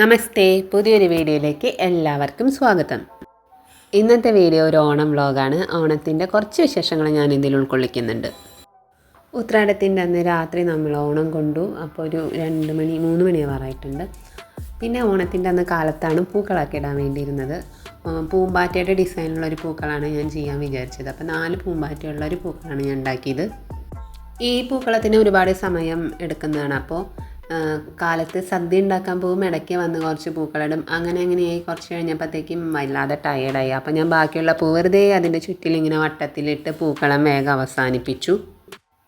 നമസ്തേ പുതിയൊരു വീഡിയോയിലേക്ക് എല്ലാവർക്കും സ്വാഗതം. ഇന്നത്തെ വീഡിയോ ഒരു ഓണം വ്ളോഗാണ് ഓണത്തിന്റെ കുറച്ച് വിശേഷങ്ങൾ ഞാൻ ഇതിൽ ഉൾക്കൊള്ളിക്കുന്നുണ്ട്. ഉത്രാടത്തിന്റെ അന്ന് രാത്രി നമ്മൾ ഓണം കൊണ്ടു. അപ്പോൾ ഒരു രണ്ട് മണി മൂന്ന് മണിയാവാറായിട്ടുണ്ട് പിന്നെ ഓണത്തിന്റെ അന്ന് കാലത്താണ് പൂക്കളൊക്കെ ഇടാൻ വേണ്ടിയിരുന്നത്. പൂമ്പാറ്റയുടെ ഡിസൈനുള്ള ഒരു പൂക്കളാണ് ഞാൻ ചെയ്യാൻ വിചാരിച്ചത്. അപ്പോൾ നാല് പൂമ്പാറ്റയുള്ള ഒരു പൂക്കളാണ് ഞാൻ ഉണ്ടാക്കിയത്. ഈ പൂക്കളത്തിന് ഒരുപാട് സമയം എടുക്കുന്നതാണ്. അപ്പോൾ കാലത്ത് സദ്യ ഉണ്ടാക്കാൻ പോകും ഇടയ്ക്ക് വന്ന് കുറച്ച് പൂക്കളിടും അങ്ങനെ അങ്ങനെയായി കുറച്ച് കഴിഞ്ഞപ്പോഴത്തേക്കും വല്ലാതെ ടയേർഡായി അപ്പോൾ ഞാൻ ബാക്കിയുള്ള പൂ വെറുതെ അതിന്റെ ചുറ്റിലിങ്ങനെ വട്ടത്തിലിട്ട് പൂക്കളം വേഗം അവസാനിപ്പിച്ചു.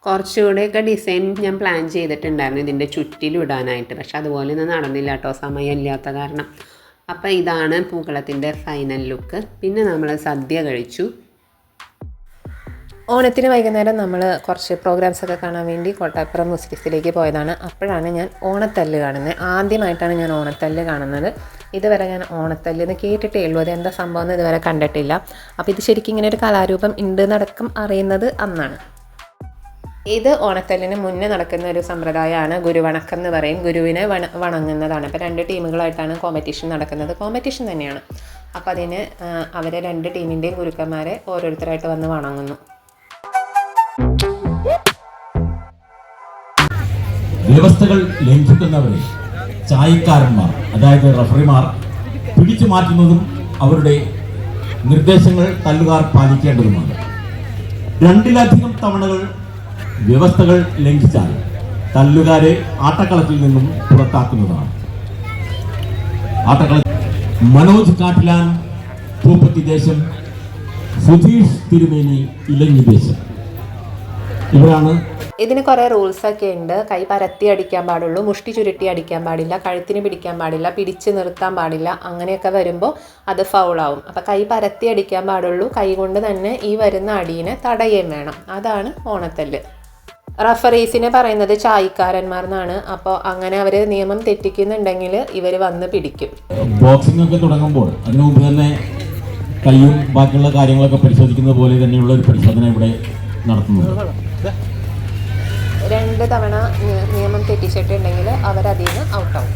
കുറച്ചുകൂടെയൊക്കെ ഡിസൈൻ ഞാൻ പ്ലാൻ ചെയ്തിട്ടുണ്ടായിരുന്നു ഇതിന്റെ ചുറ്റിലിടാനായിട്ട് പക്ഷെ അതുപോലെ ഒന്നും നടന്നില്ല കേട്ടോ സമയമില്ലാത്ത കാരണം. അപ്പോൾ ഇതാണ് പൂക്കളത്തിന്റെ ഫൈനൽ ലുക്ക് പിന്നെ നമ്മൾ സദ്യ കഴിച്ചു. ഓണത്തിന് വൈകുന്നേരം നമ്മൾ കുറച്ച് പ്രോഗ്രാംസ് ഒക്കെ കാണാൻ വേണ്ടി കോട്ടാപ്പുറം മുസ്ലിസിലേക്ക് പോയതാണ്. അപ്പോഴാണ് ഞാൻ ഓണത്തല്ല് കാണുന്നത് ആദ്യമായിട്ടാണ് ഞാൻ ഓണത്തല്ല് കാണുന്നത്. ഇതുവരെ ഞാൻ ഓണത്തല്ല് എന്ന് കേട്ടിട്ടേ ഉള്ളൂ. അത് എന്താ സംഭവം എന്ന് ഇതുവരെ കണ്ടിട്ടില്ല. അപ്പോൾ ഇത് ശരിക്കും ഇങ്ങനെ ഒരു കലാരൂപം ഉണ്ട് നടക്കം അറിയുന്നത് അന്നാണ്. ഇത് ഓണത്തല്ലിന് മുന്നേ നടക്കുന്ന ഒരു സമ്പ്രദായമാണ്. ഗുരുവണക്കം എന്ന് പറയും. ഗുരുവിനെ വണ വണങ്ങുന്നതാണ്. അപ്പോൾ രണ്ട് ടീമുകളായിട്ടാണ് കോമ്പറ്റീഷൻ നടക്കുന്നത്. കോമ്പറ്റീഷൻ തന്നെയാണ്. അപ്പോൾ അതിന് അവരെ രണ്ട് ടീമിന്റെയും ഗുരുക്കന്മാരെ ഓരോരുത്തരായിട്ട് വന്ന് വണങ്ങുന്നു. വ്യവസ്ഥകൾ ലംഘിക്കുന്നവരെ ചായക്കാരന്മാർ അതായത് റഫറിമാർ പിടിച്ചു മാറ്റുന്നതും അവരുടെ നിർദ്ദേശങ്ങൾ തല്ലുകാർ പാലിക്കേണ്ടതുമാണ്. രണ്ടിലധികം തവണകൾ വ്യവസ്ഥകൾ ലംഘിച്ചാൽ തല്ലുകാരെ ആട്ടക്കളത്തിൽ നിന്നും പുറത്താക്കുന്നതാണ്. ആട്ടക്കള മനോജ് കാട്ടിലാൻ പൂപ്പത്തി ദേശം സുധീഷ് തിരുമേനി ഇലഞ്ഞി ദേശം. ഇവരാണ് ഇതിന് കുറേ റൂൾസ് ഒക്കെ ഉണ്ട്. കൈ പരത്തി അടിക്കാൻ പാടുള്ളൂ മുഷ്ടി ചുരുട്ടി അടിക്കാൻ പാടില്ല കഴുത്തിന് പിടിക്കാൻ പാടില്ല പിടിച്ച് നിർത്താൻ പാടില്ല അങ്ങനെയൊക്കെ വരുമ്പോൾ അത് ഫൗളാവും അപ്പോൾ കൈ പരത്തി അടിക്കാൻ പാടുള്ളൂ കൈ കൊണ്ട് തന്നെ ഈ വരുന്ന അടീനെ തടയുകയും വേണം. അതാണ് ഓണത്തല്ല്. റഫറീസിനെ പറയുന്നത് ചായക്കാരന്മാർ എന്നാണ് അപ്പോൾ അങ്ങനെ അവർ നിയമം തെറ്റിക്കുന്നുണ്ടെങ്കിൽ ഇവർ വന്ന് പിടിക്കും. ബോക്സിംഗ് ഒക്കെ തുടങ്ങുമ്പോൾ അതിനു മുമ്പ് തന്നെ കൈയും ബാക്കിയുള്ള കാര്യങ്ങളൊക്കെ പരിശോധിക്കുന്ന പോലെ തന്നെയുള്ള ഒരു പരിശോധന ഇവിടെ നടത്തുന്നുണ്ട്. രണ്ട് തവണ നിയമം തെറ്റിച്ചിട്ടുണ്ടെങ്കിൽ അവരതിൽ നിന്ന് ഔട്ടാവും.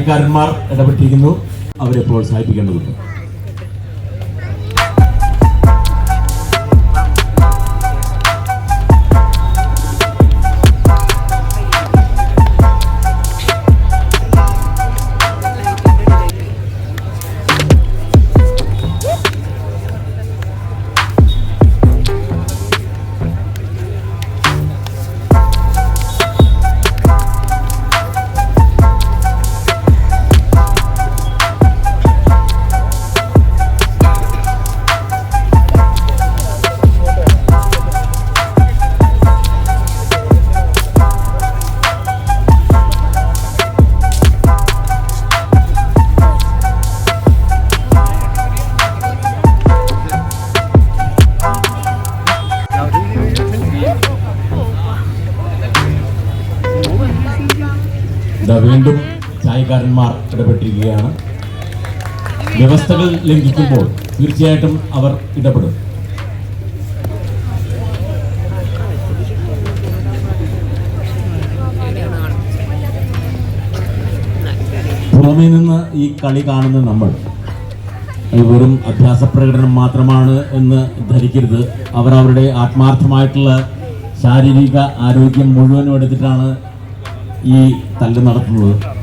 ചായക്കാരന്മാർ ഇടപെട്ടിരിക്കുന്നു. അവരെ പ്രോത്സാഹിപ്പിക്കേണ്ടതുണ്ട്. ഇതാ വീണ്ടും ചായക്കാരന്മാർ ഇടപെട്ടിരിക്കുകയാണ്. വ്യവസ്ഥകൾ ലംഘിക്കുമ്പോൾ തീർച്ചയായിട്ടും അവർ ഇടപെടും. പുറമേ നിന്ന് ഈ കളി കാണുന്ന നമ്മൾ വെറും അഭ്യാസ പ്രകടനം മാത്രമാണ് എന്ന് ധരിക്കരുത്. അവർ അവരുടെ ആത്മാർത്ഥമായിട്ടുള്ള ശാരീരിക ആരോഗ്യം മുഴുവനും എടുത്തിട്ടാണ് ഈ തല്ല് നടത്തുന്നത്?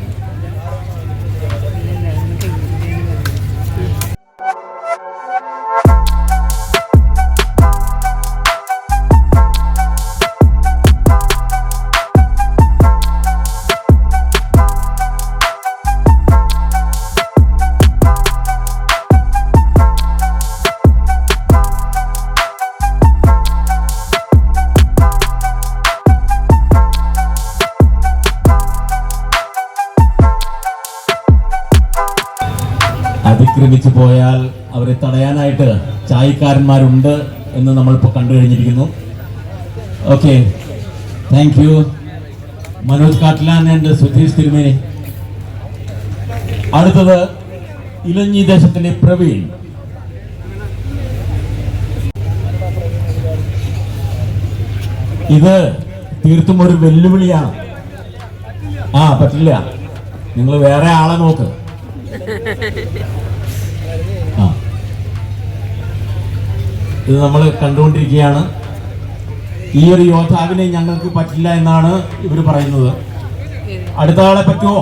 അതിക്രമിച്ചു പോയാൽ അവരെ തടയാനായിട്ട് ചായക്കാരന്മാരുണ്ട് എന്ന് നമ്മളിപ്പോൾ കണ്ടു കഴിഞ്ഞിരിക്കുന്നു. Okay thank you Manoj Kattlan and Sudheesh Thirumeni. അടുത്തത് ഇലഞ്ഞി ദേശത്തിന്റെ പ്രവീൺ. ഇത് തീർത്തും ഒരു വെല്ലുവിളിയാണ്. ആ പറ്റില്ല. നിങ്ങൾ വേറെ ആളെ നോക്ക്. ഇത് നമ്മൾ കണ്ടുകൊണ്ടിരിക്കുകയാണ്. ഈ ഒരു യോദ്ധാവിനെ ഞങ്ങൾക്ക് പറ്റില്ല എന്നാണ് ഇവർ പറയുന്നത്. അടുത്ത ആളെ പറ്റുമോ?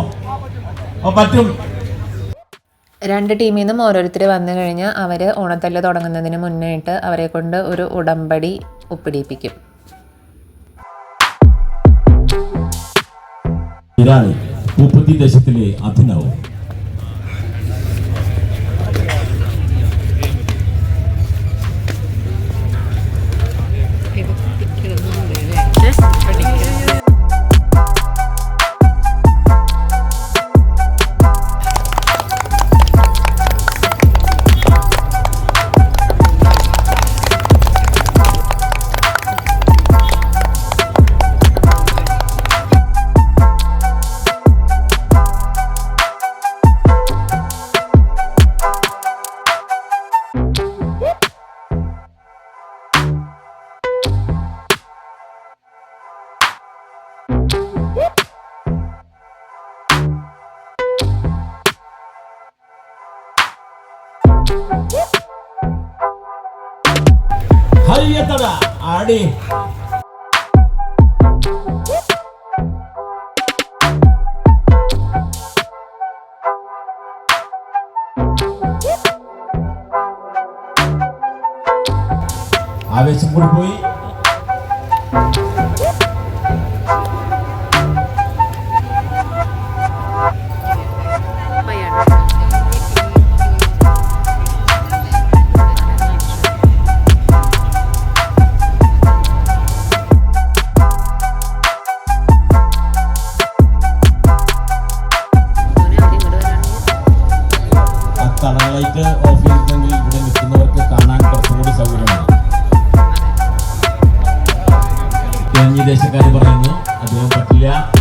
ഓ പറ്റും. രണ്ട് ടീമിൽ നിന്നും ഓരോരുത്തർ വന്നു കഴിഞ്ഞാൽ അവർ ഓണത്തല്ല് തുടങ്ങുന്നതിന് മുന്നായിട്ട് അവരെ കൊണ്ട് ഒരു ഉടമ്പടി ഒപ്പിടിപ്പിക്കും. ഇതാണ് മുപ്പത്തി ദശത്തിലെ അഭിനവ്. 하이에 따라 아리. 아베 승부를 보이. കിഴഞ്ഞി ദേശക്കാർ പറയുന്നു. അദ്ദേഹം പറ്റില്ല.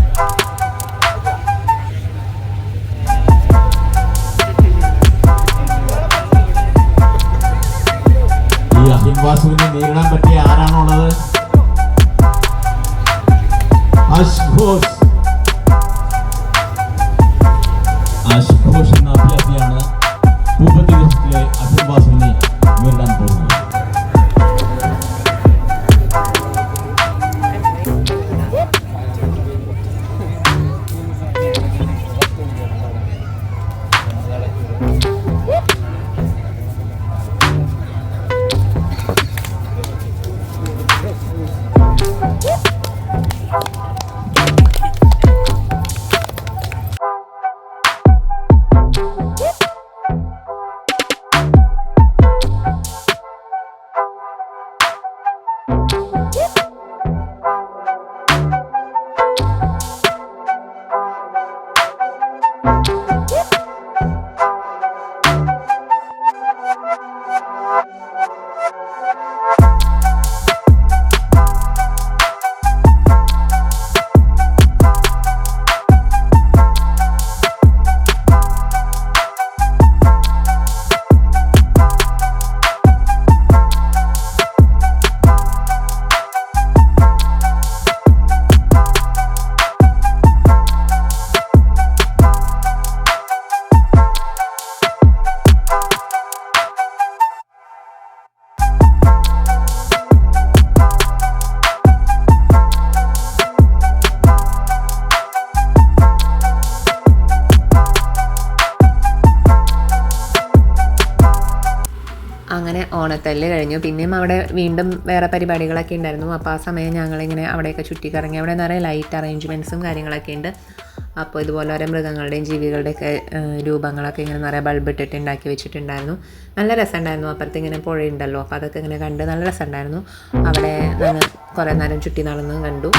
കഴിഞ്ഞു. പിന്നെയും അവിടെ വീണ്ടും വേറെ പരിപാടികളൊക്കെ ഉണ്ടായിരുന്നു. അപ്പോൾ ആ സമയം ഞങ്ങളിങ്ങനെ അവിടെയൊക്കെ ചുറ്റിക്കറങ്ങി. അവിടെ നിറയെ ലൈറ്റ് അറേഞ്ച്മെന്റ്സും കാര്യങ്ങളൊക്കെ ഉണ്ട്. അപ്പോൾ ഇതുപോലെ ഓരോ മൃഗങ്ങളുടെയും ജീവികളുടെയൊക്കെ രൂപങ്ങളൊക്കെ ഇങ്ങനെ നിറയെ ബൾബ് ഇട്ടിട്ട് ഉണ്ടാക്കി വെച്ചിട്ടുണ്ടായിരുന്നു. നല്ല രസമുണ്ടായിരുന്നു. അപ്പുറത്ത് ഇങ്ങനെ പുഴയുണ്ടല്ലോ. അപ്പോൾ അതൊക്കെ ഇങ്ങനെ കണ്ട് നല്ല രസമുണ്ടായിരുന്നു. അവിടെ കുറേ നേരം ചുറ്റി നടന്ന് കണ്ടു.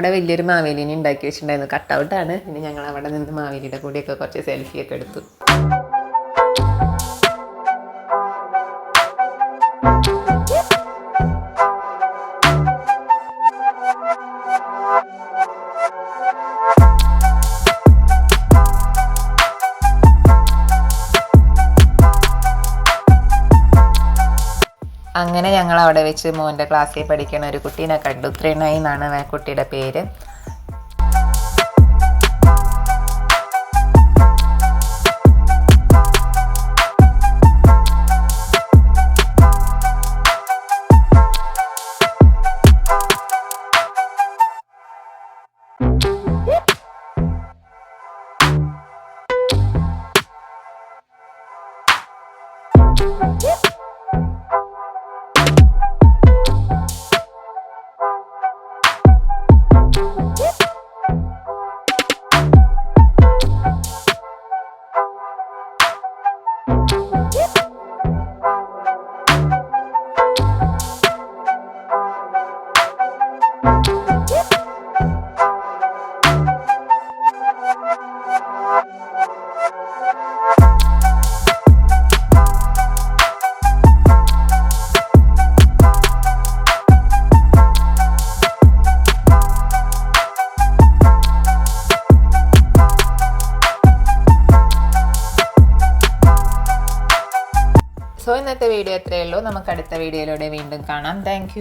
അവിടെ വലിയൊരു മാവേലിനെ ഉണ്ടാക്കി വെച്ചിട്ടുണ്ടായിരുന്നു. കട്ടൗട്ടാണ് പിന്നെ ഞങ്ങൾ അവിടെ നിന്ന് മാവേലിയുടെ കൂടെയൊക്കെ കുറച്ച് സെൽഫിയൊക്കെ എടുത്തു. അവിടെ വെച്ച് മോന്റെ ക്ലാസ്സിൽ പഠിക്കുന്ന ഒരു കുട്ടീനെ കണ്ടു. ത്രിണയ് എന്നാണ് കുട്ടിയുടെ പേര്. നമുക്ക് അടുത്ത വീഡിയോയിലൂടെ വീണ്ടും കാണാം. താങ്ക്